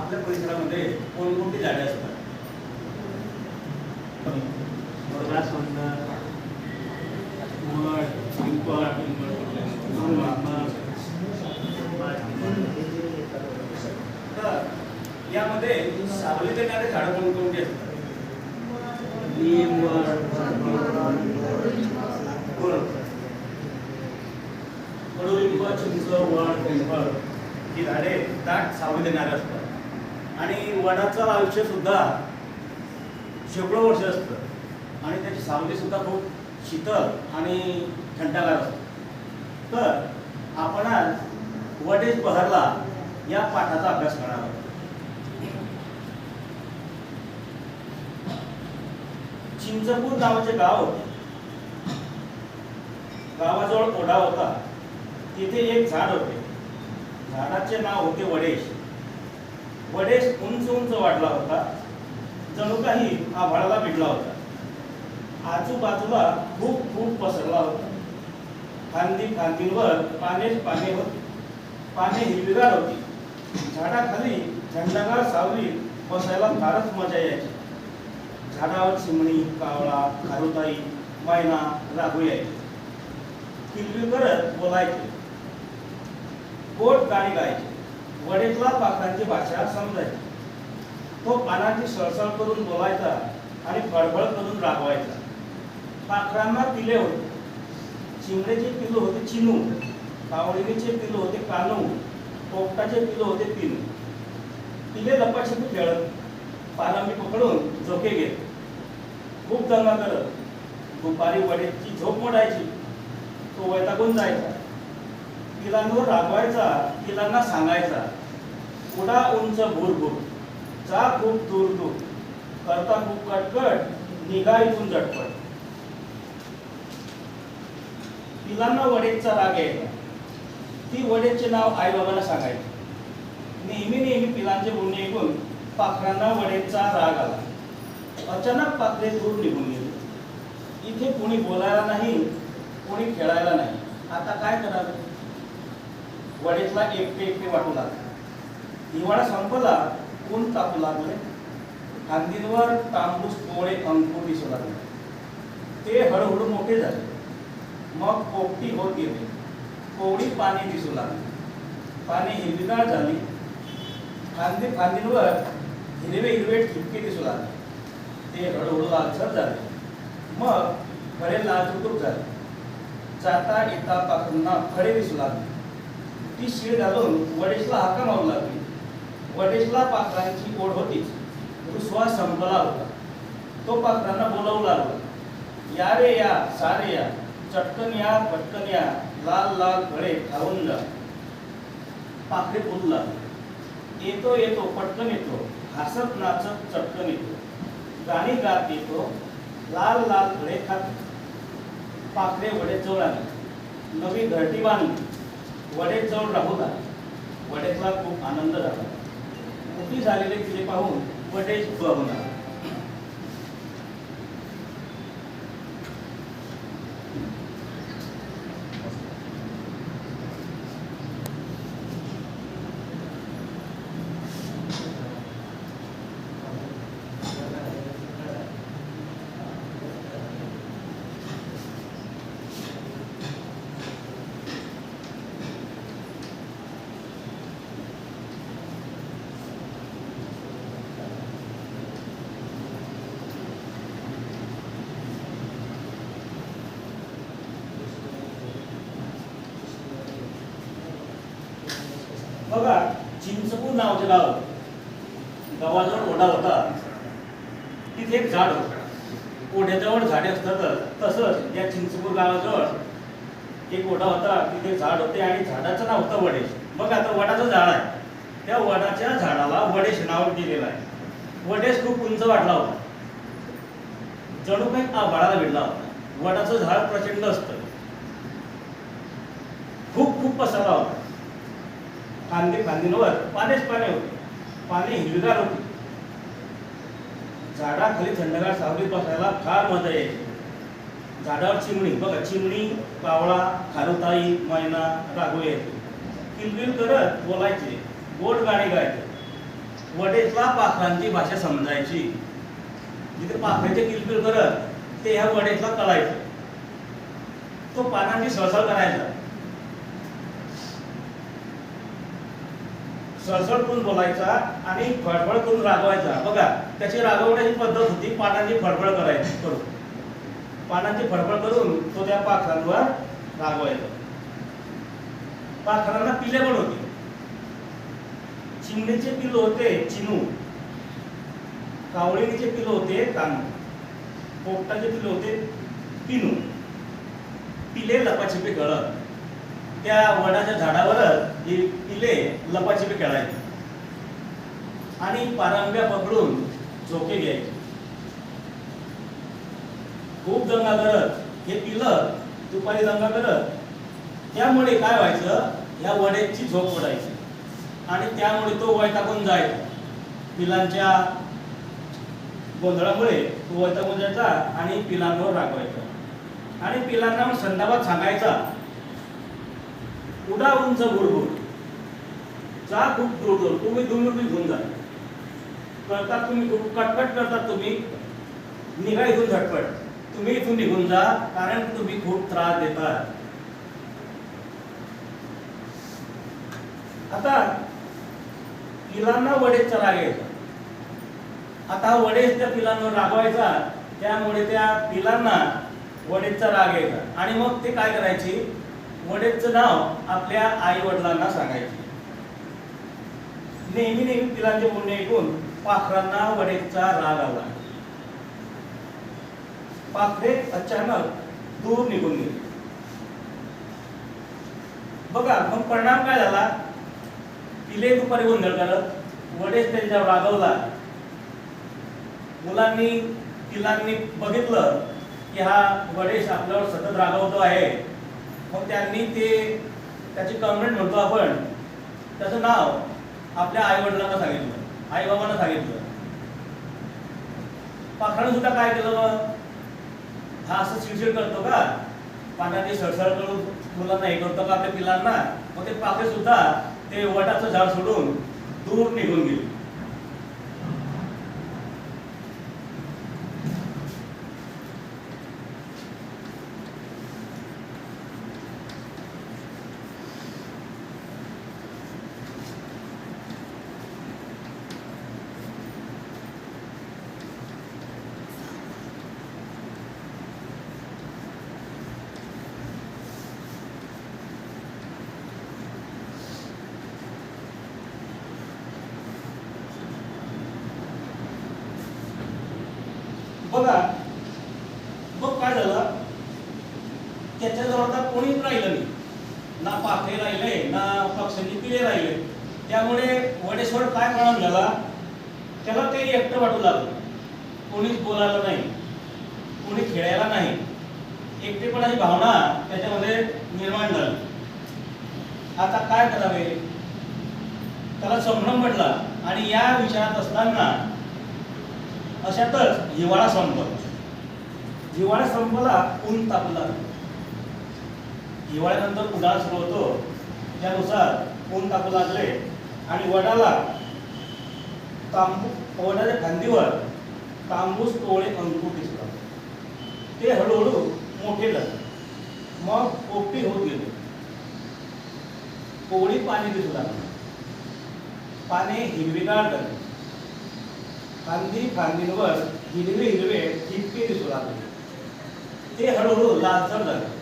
आपल्या परिसरामध्ये कोणकोणती झाडे असतात? यामध्ये सावली देणारे झाडं कोणकोणती असतात? कडुलिंब चिंच वड पिंपळ. ही झाडे दाट सावली देणारे असतात. आणि वडाचं आयुष्य सुद्धा शेकडो वर्ष असतं. आणि त्याची सावली सुद्धा खूप शीतल आणि थंडगार असते. तर आपण आज वडेज बहरला या पाठाचा अभ्यास करणार आहोत चिंचपूर नावाचे गाव होते. गावाजवळ ओढा होता? तिथे एक झाड होते. झाडाचे नाव होते वडेश. वडेश उंच उंच वाढला होता. जणू काही आभाळाला भिडला होता. आजूबाजूला खूप खूप पसरला होता. फांदी फांदीवर पानेच पाने होती. पाने हिरवीगार होती. झाडाखाली थंडगार सावली बसायला फारच मजा यायची. झाडावर चिमणी कावळा खारुताई मैना राहू यायची. किलबिल करत बोलायचे. पोट गाणी गायचे. वडेतला पाखरांची भाषा समजायची. तो पानाची सळसळ करून बोलायचा आणि फळफळ करून रागवायचा. पाखरांना पिले होते. चिमणेचे पिलू होते चिनू कावळीचे पिलू होते कानू पोपटाचे पिलू होते पिनू पिले लपाछपी खेळत पानांबी पकडून झोके घेत. खूप दंगा करत. दुपारी वडेची झोप मोडायची. तो वैतागून जायचा. किलांवर रागवायचा पिलांना सांगायचा. उडा उंच भूर भूर जा खूप दूर दूर करता खूप कटकट निघा इथून झटपट. पिलांना वडेचा राग यायचा. ती वडेचे नाव आई बाबांना सांगायची. नेहमी नेहमी पिलांचे बोलणे ऐकून पाखरांना वडेचा राग आला. अचानक पाखरे दूर निघून गेले. इथे कोणी बोलायला नाही कोणी खेळायला नाही. आता काय करावे? वडेतला एकटे एकटे वाटू लागले. हिवाळा संपला ऊन तापू लागले. फांदींवर तांबूस कोळे अंकुर दिसू लागले. ते हळूहळू मोठे झाले. मग पोपटी होत गेले. कोवळी पाणी दिसू लागली. पाणी हिरवीगार झाली. फांदी फांदींवर हिरवे हिरवे ठिपके दिसू लागले. ते हळूहळू लालसर झाले. मग फळे लालचुटूक झाले. जाता येता पाखरूंना फळे दिसू लागले. ती शीळ घालून वडेशला हाका मारू लागली. वडेशला पाखरांची ओढ होतीच. रुसवा संपला होता. तो पाखरांना बोलावू लागला. या रे या सारे या. चटकन या पटकन या. लाल लाल फळे खाऊन जा. पाखरे बोलू लागले. येतो येतो पटकन येतो. हसत नाचत चटकन येतो. गाणी गात येतो. लाल लाल फळे खात. पाखरे वडे जवळ आले. नवी घरटी बांधली. वडे जवळ राहू लागले वडेतला खूप आनंद झाला. मोठी झालेले तिथे पाहून वडे बघून आला बघा चिंचपूर नावाचे गाव गावाजवळ ओढा होता. तिथे एक झाड होतं. ओढ्याजवळ झाडे असतातच तसंच या चिंचपूर गावाजवळ एक ओढा होता. तिथे झाड होते आणि झाडाचं नाव होतं वडेश. बघा आता वडाचं झाड आहे. त्या वडाच्या झाडाला वडेश नाव दिलेलं आहे. वडेश खूप उंच वाढला होता. जणू काही आभाळाला भिडला होता. वडाचं झाड प्रचंड असतं. खूप खूप पसरला होता. फांदी फांदींवर पानेच पाने होते. पाने हिरवीगार होती. झाडाखाली थंडगार सावलीत बसायला फार मजा यायची. झाडावर चिमणी बघा चिमणी कावळा खारुताई मैना राघू यायचे. किलबिल करत बोलायचे गोड गाणी गायचे. वडेतला पाखरांची भाषा समजायची. जिथे पाखराचे किलबिल करत ते ह्या वडेतला कळायचं. तो पानांची सळसळ करायचा. सळसळ करून बोलायचा आणि फळफळ करून रागवायचा. बघा त्याची रागवण्याची पद्धत होती पानांची फळफळ करायची करून. पानांची फळफळ करून तो त्या पाखरांवर रागवायचा. पाखरांना पिले पण होते. चिमणीचे पिल्ल होते चिनू. कावळीचे पिल्ल होते कानू. पोपटाचे पिल्ल होते पिनू. पिले लपाछिपे गळत. त्या वडाच्या झाडावरच ही पिले लपाछपी खेळायची. आणि पारंब्या पकडून झोके घ्यायचे. खूप दंगा करत हे पिलं दुपारी दंगा करत त्यामुळे काय व्हायचं या वड्याची झोप पडायची. आणि त्यामुळे तो वैतागून जायचा पिलांच्या गोंधळामुळे तो वैतागून जायचा आणि पिलांवर रागवायचा. आणि पिलांना संदर्भात सांगायचा उडा उंच बुडबुड जा खूप दूर दूर. तुम्ही दोन घेऊन जा. करतात तुम्ही कटकट करतात तुम्ही. निघा इथून झटपट. तुम्ही इथून निघून जा कारण तुम्ही खूप त्रास देतात आता पिलांना वडेचा राग आता वडेच त्या पिलांवर रागवायचा. त्यामुळे त्या पिलांना वडेचा राग यायचा आणि मग ते काय करायची? वडीलचं नाव आपल्या आई वडिलांना सांगायचे. नेहमी नेहमी पिलांचे बोलणे ऐकून पाखरांना वडेचा राग आला. पाखरे अचानक दूर निघून गेले. बघा मग परिणाम काय झाला? पिले दुपारी गोंधळ करत वडेच त्यांच्यावर रागवला. मुलांनी पिलांनी बघितलं की हा वडेश आपल्यावर सतत रागवतो आहे. मग त्यांनी ते त्याची कमेंट म्हणतो आपण त्याचं नाव आपल्या आई वडिलांना सांगितलं आई बाबांना सांगितलं. पाखरानं सुद्धा काय केलं मग? हा असं चिडचिड करतो का? पाण्याची सळसळ करून मुलांना हे करतो का? आपल्या पिलांना. मग ते पाखरे सुद्धा ते वटाचं झाड सोडून दूर निघून गेले. बघा मग काय झालं? त्याच्याजवळ आता कोणीच राहिलं नाही. ना पाथे राहिले ना पक्षांनी पिले राहिले. त्यामुळे वडेश्वर काय कळून झाला? त्याला ते एकटं वाटू लागलं. कोणीच बोलायला नाही. कोणी खेळायला नाही. एकटेपणाची भावना त्याच्यामध्ये निर्माण झाली. आता काय करावे? त्याला संभ्रम म्हटला आणि या विचारात असताना अशातच हिवाळा संपला हिवाळा संपला ऊन तापला. हिवाळ्यानंतर उन्हाळा सुरू होतो. त्यानुसार ऊन तापू लागले आणि वडाला तांबू वडाच्या फांदीवर तांबूस टोळे अंकुर दिसतात ते हळूहळू मोठे झाले. मग पोपटी होत गेले. कोवळी पाणी दिसू लागले. पाने हिरवीगार झाली. फांदी फांदींवर हिरवे हिरवे ठिपके दिसू लागले. ते हळूहळू लालसर झाले.